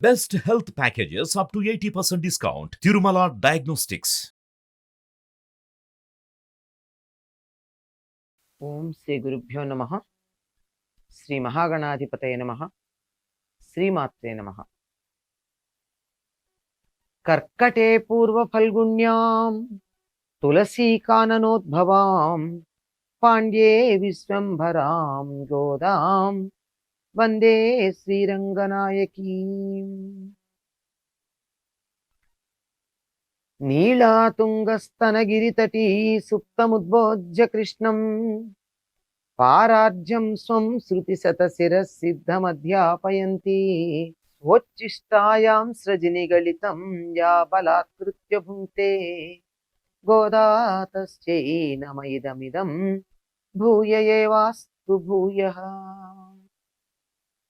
Best health packages up to 80% discount. Tirumala Diagnostics. ओम श्री गुरुभ्यो नमः श्री महागणाधिपतये नमः श्रीमात्रे नमः कर्कटे पूर्व फलगुण्याम तुलसी काननोद्भवाम पांड्ये विश्वम्भरां गोदाम వందే శ్రీరంగనాయకీ. నీళాతుంగస్తనగిరితటీ సుప్తముద్బోధ్య కృష్ణం పారార్జం స్వం శృతిశతశిరసిద్ధమధ్యాపయంతి స్వోచ్ఛిష్టాయాం సృజినిగళితం యా బలాత్కృత్య భుంక్తే గోదా నమ ఇదమిదం. భూయ ఏవాస్తు భూయ.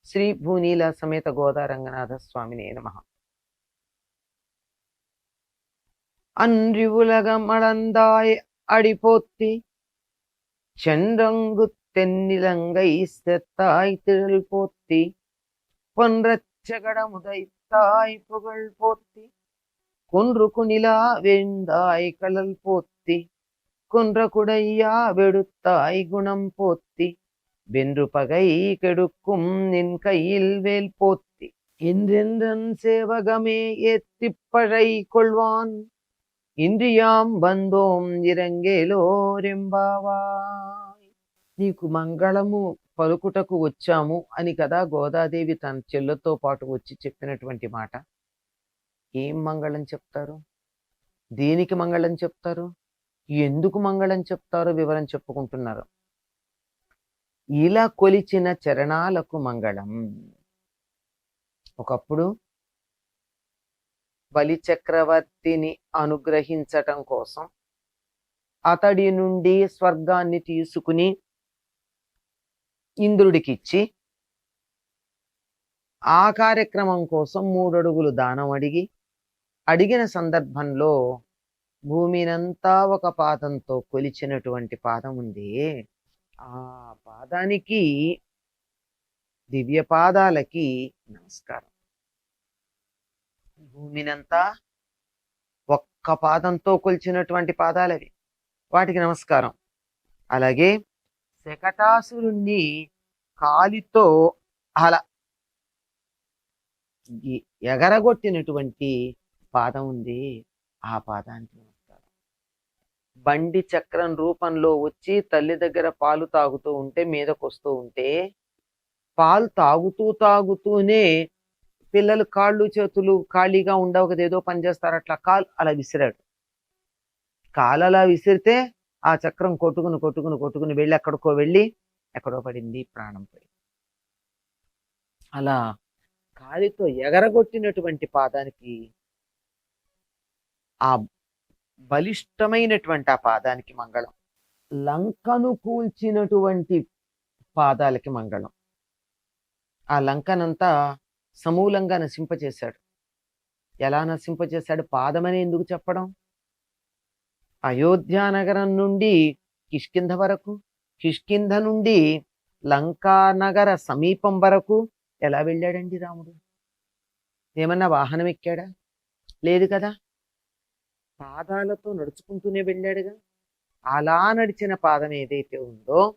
శ్రీ భూనీల సమేత గోదా రంగనాథ స్వామినే నమః அன்றிவுலகம் அளந்தாய் அடிபோத்தி சென்றங்கு தென்னிலங்கை செத்தாய் திரள் போத்தி பொன்றச்சகடமுதைத்தாய் புகழ் போத்தி குன்று குனிலா வேந்தாய் கடல் போத்தி குன்ற குடையா வெடுத்தாய் குணம் போத்தி வென்று பகை கெடுக்கும் நின் கையில் வேல் போத்தி என்றென்றன் சேவகமே ஏத்திப்பழை கொள்வான் ఇంద్రియాం బంధోం ఇరంగేలోరెంబావాయ్ నీకు మంగళము పలుకుటకు వచ్చాము అని కదా గోదాదేవి తన చెల్లెతో పాటు వచ్చి చెప్పినటువంటి మాట ఏం మంగళం చెప్తారు దేనికి మంగళం చెప్తారు ఎందుకు మంగళం చెప్తారో వివరం చెప్పుకుంటున్నారు ఇలా కొలిచిన చరణాలకు మంగళం. ఒకప్పుడు బలిచక్రవర్తిని అనుగ్రహించటం కోసం అతడి నుండి స్వర్గాన్ని తీసుకుని ఇంద్రుడికిచ్చి ఆ కార్యక్రమం కోసం మూడడుగులు దానం అడిగి అడిగిన సందర్భంలో భూమినంతా ఒక పాదంతో కొలిచినటువంటి పాదం ఉంది. ఆ పాదానికి దివ్య పాదాలకి నమస్కారం. భూమినంతా ఒక్క పాదంతో కొలిచినటువంటి పాదాలవి. వాటికి నమస్కారం. అలాగే శకటాసురుణ్ణి కాలితో అలా ఎగరగొట్టినటువంటి పాదం ఉంది. ఆ పాదానికి బండి చక్రం రూపంలో వచ్చి తల్లి దగ్గర పాలు తాగుతూ ఉంటే మీదకొస్తూ ఉంటే పాలు తాగుతూ తాగుతూనే పిల్లలు కాళ్ళు చేతులు ఖాళీగా ఉండవు కదా ఏదో పని చేస్తారు అట్లా కాలు అలా విసిరాడు. కాలు అలా విసిరితే ఆ చక్రం కొట్టుకుని కొట్టుకుని కొట్టుకుని వెళ్ళి ఎక్కడికో వెళ్ళి ఎక్కడో పడింది ప్రాణం పోయింది అలా కాలితో ఎగరగొట్టినటువంటి పాదానికి ఆ బలిష్టమైనటువంటి ఆ పాదానికి మంగళం. లంకను కూల్చినటువంటి పాదాలకి మంగళం. ఆ లంకనంతా సమూలంగా నశింపచేశాడు. ఎలా నశింపచేశాడు? పాదమని ఎందుకు చెప్పడం? అయోధ్యానగరం నుండి కిష్కింధ వరకు కిష్కింధ నుండి లంకా నగర సమీపం వరకు ఎలా వెళ్ళాడండి రాముడు? ఏమన్నా వాహనం ఎక్కాడా? లేదు కదా? పాదాలతో నడుచుకుంటూనే వెళ్ళాడుగా? అలా నడిచిన పాదం ఏదైతే ఉందో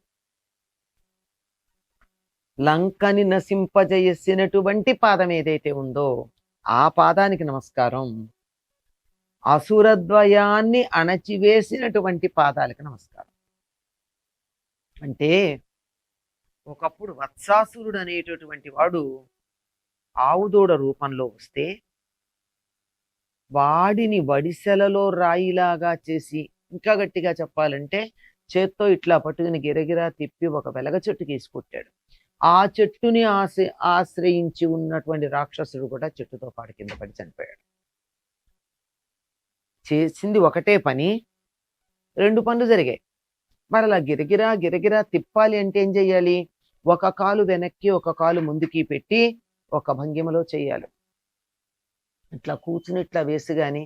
లంకని నశింపజేసినటువంటి పాదం ఏదైతే ఉందో ఆ పాదానికి నమస్కారం. అసురద్వయాన్ని అణచివేసినటువంటి పాదాలకు నమస్కారం. అంటే ఒకప్పుడు వత్సాసురుడు అనేటటువంటి వాడు ఆవుదూడ రూపంలో వస్తే వాడిని వడిసెలలో రాయిలాగా చేసి ఇంకా గట్టిగా చెప్పాలంటే చేత్తో ఇట్లా పట్టుకుని గిరగిరా తిప్పి ఒక వెలగ చెట్టు తీసుకొట్టాడు ఆ చెట్టుని ఆశ ఆశ్రయించి ఉన్నటువంటి రాక్షసుడు కూడా చెట్టుతో పాటు కింద పడి చనిపోయాడు. చేసింది ఒకటే పని రెండు పనులు జరిగాయి. మరలా గిరగిరా గిరగిరా తిప్పాలి అంటే ఏం చెయ్యాలి? ఒక కాలు వెనక్కి ఒక కాలు ముందుకి పెట్టి ఒక భంగిమలో చేయాలి. ఇట్లా కూర్చుని ఇట్లా వేసి కానీ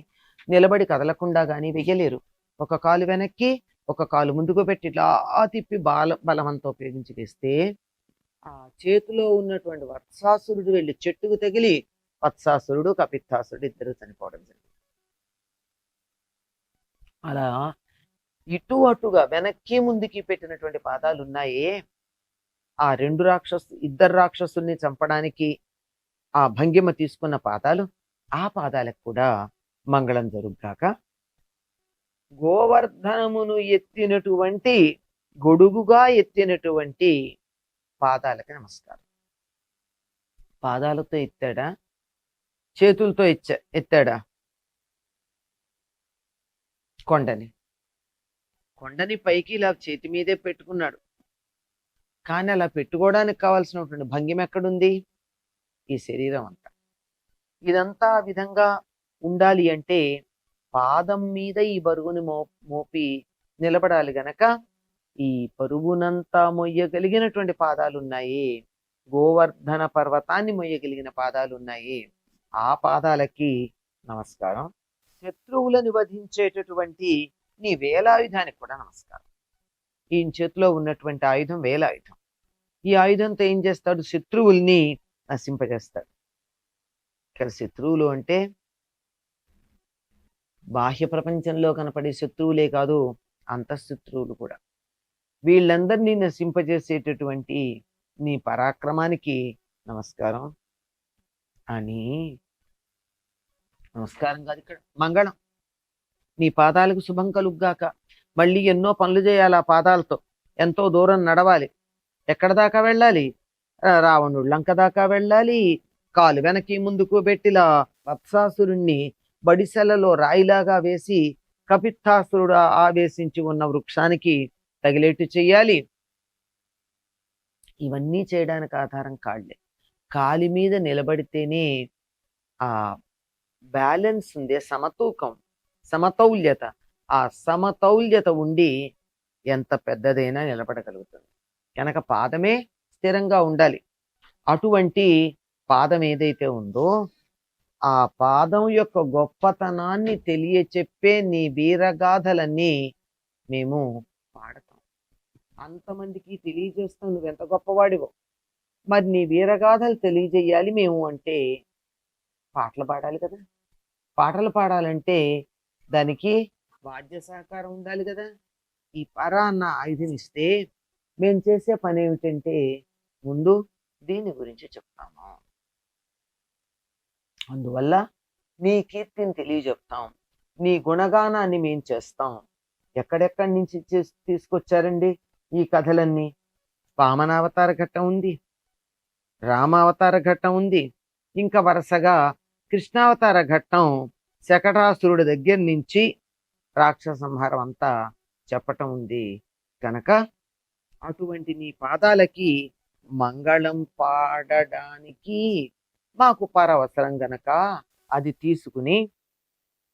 నిలబడి కదలకుండా కానీ వెయ్యలేరు. ఒక కాలు వెనక్కి ఒక కాలు ముందుకు పెట్టి ఇట్లా తిప్పి బాల బలవంతా ఉపయోగించి వేస్తే ఆ చేతిలో ఉన్నటువంటి వత్సాసురుడు వెళ్ళి చెట్టుకు తగిలి వత్సాసురుడు కపిత్తాసురుడు ఇద్దరు చనిపోవడం జరిగింది. అలా ఇటు అటుగా వెనక్కి ముందుకి పెట్టినటువంటి పాదాలు ఉన్నాయే. ఆ రెండు రాక్షసు ఇద్దరు రాక్షసుల్ని చంపడానికి ఆ భంగిమ తీసుకున్న పాదాలు ఆ పాదాలకు కూడా మంగళం జరుగుగాక. గోవర్ధనమును ఎత్తినటువంటి గొడుగుగా ఎత్తినటువంటి పాదాలకి నమస్కారం. పాదాలతో ఎత్తాడా? చేతులతో ఎచ్చా ఎత్తాడా? కొండని. కొండని పైకి ఇలా చేతి మీదే పెట్టుకున్నాడు. కానీ అలా పెట్టుకోవడానికి కావాల్సినటువంటి భంగిమ ఎక్కడుంది? ఈ శరీరం అంతా. ఇదంతా విధంగా ఉండాలి అంటే పాదం మీద ఈ బరువుని మో మోపి నిలబడాలి గనక ఈ పరుగునంతా మొయ్యగలిగినటువంటి పాదాలు ఉన్నాయి గోవర్ధన పర్వతాన్ని మొయ్యగలిగిన పాదాలు ఉన్నాయి ఆ పాదాలకి నమస్కారం. శత్రువులను వధించేటటువంటి నీ వేలాయుధానికి కూడా నమస్కారం. ఈయన చేతిలో ఉన్నటువంటి ఆయుధం వేలాయుధం. ఈ ఆయుధంతో ఏం చేస్తాడు? శత్రువుల్ని నశింపజేస్తాడు. ఇక్కడ శత్రువులు అంటే బాహ్య ప్రపంచంలో కనపడే శత్రువులే కాదు అంతఃశత్రువులు కూడా. వీళ్ళందరినీ నశింపజేసేటటువంటి నీ పరాక్రమానికి నమస్కారం. అని నమస్కారం కాదు ఇక్కడ మంగళం. నీ పాదాలకు శుభం కలుగ్గాక మళ్ళీ ఎన్నో పనులు చేయాలి ఆ పాదాలతో. ఎంతో దూరం నడవాలి. ఎక్కడ దాకా వెళ్ళాలి? రావణుడు లంక దాకా వెళ్ళాలి. కాలు వెనక్కి ముందుకు పెట్టిలా వత్సాసురుణ్ణి బడిసెలలో రాయిలాగా వేసి కపిత్తాసురుడు ఆవేశించి ఉన్న వృక్షానికి తగిలేట్టు చెయ్యాలి. ఇవన్నీ చేయడానికి ఆధారం కాళ్ళే. కాలి మీద నిలబడితేనే ఆ బ్యాలెన్స్ ఉంది సమతూకం సమతౌల్యత. ఆ సమతౌల్యత ఉండి ఎంత పెద్దదైనా నిలబడగలుగుతుంది. కనుక పాదమే స్థిరంగా ఉండాలి. అటువంటి పాదం ఏదైతే ఉందో ఆ పాదం యొక్క గొప్పతనాన్ని తెలియచెప్పే నీ వీరగాథలన్నీ మేము పాడతాం. అంతమందికి తెలియజేస్తాం నువ్వు ఎంత గొప్పవాడివో. మరి నీ వీరగాథలు తెలియజేయాలి మేము అంటే పాటలు పాడాలి కదా. పాటలు పాడాలంటే దానికి వాద్య సహకారం ఉండాలి కదా. ఈ పర అన్న ఆయుధనిస్తే మేము చేసే పని ఏమిటంటే ముందు దీని గురించి చెప్తాము. అందువల్ల నీ కీర్తిని తెలియజెప్తాం. నీ గుణగానాన్ని మేం చేస్తాం. ఎక్కడెక్కడి నుంచి చేస్- తీసుకొచ్చారండి ఈ కథలన్నీ? వామనావతార ఘట్టం ఉంది. రామావతార ఘట్టం ఉంది. ఇంకా వరుసగా కృష్ణావతార ఘట్టం శకటాసురుడి దగ్గర నుంచి రాక్షస సంహారం అంతా చెప్పటం ఉంది కనుక అటువంటి నీ పాదాలకి మంగళం పాడడానికి మాకు పరవసరం గనక అది తీసుకుని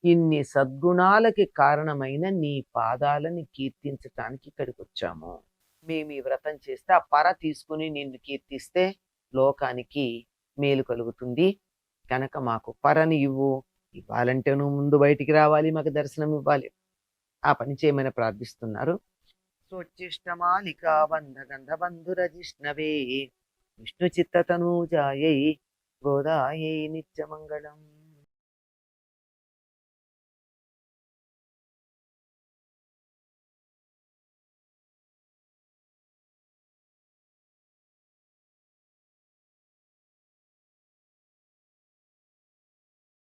ఇన్ని సద్గుణాలకి కారణమైన నీ పాదాలని కీర్తించటానికి ఇక్కడికి వచ్చాము మేము ఈ వ్రతం చేస్తే ఆ పర తీసుకుని నిన్ను కీర్తిస్తే లోకానికి మేలు కలుగుతుంది. కనుక మాకు పరని ఇవ్వు. ఇవ్వాలంటే నువ్వు ముందు బయటికి రావాలి మాకు దర్శనం ఇవ్వాలి. ఆ పని చేయమని ప్రార్థిస్తున్నారు. స్వచ్చిష్టమాలిక బంధ గంధ బంధురజిష్ణవే విష్ణు చిత్తతనూజాయై గోదాయై నిత్యమంగళం.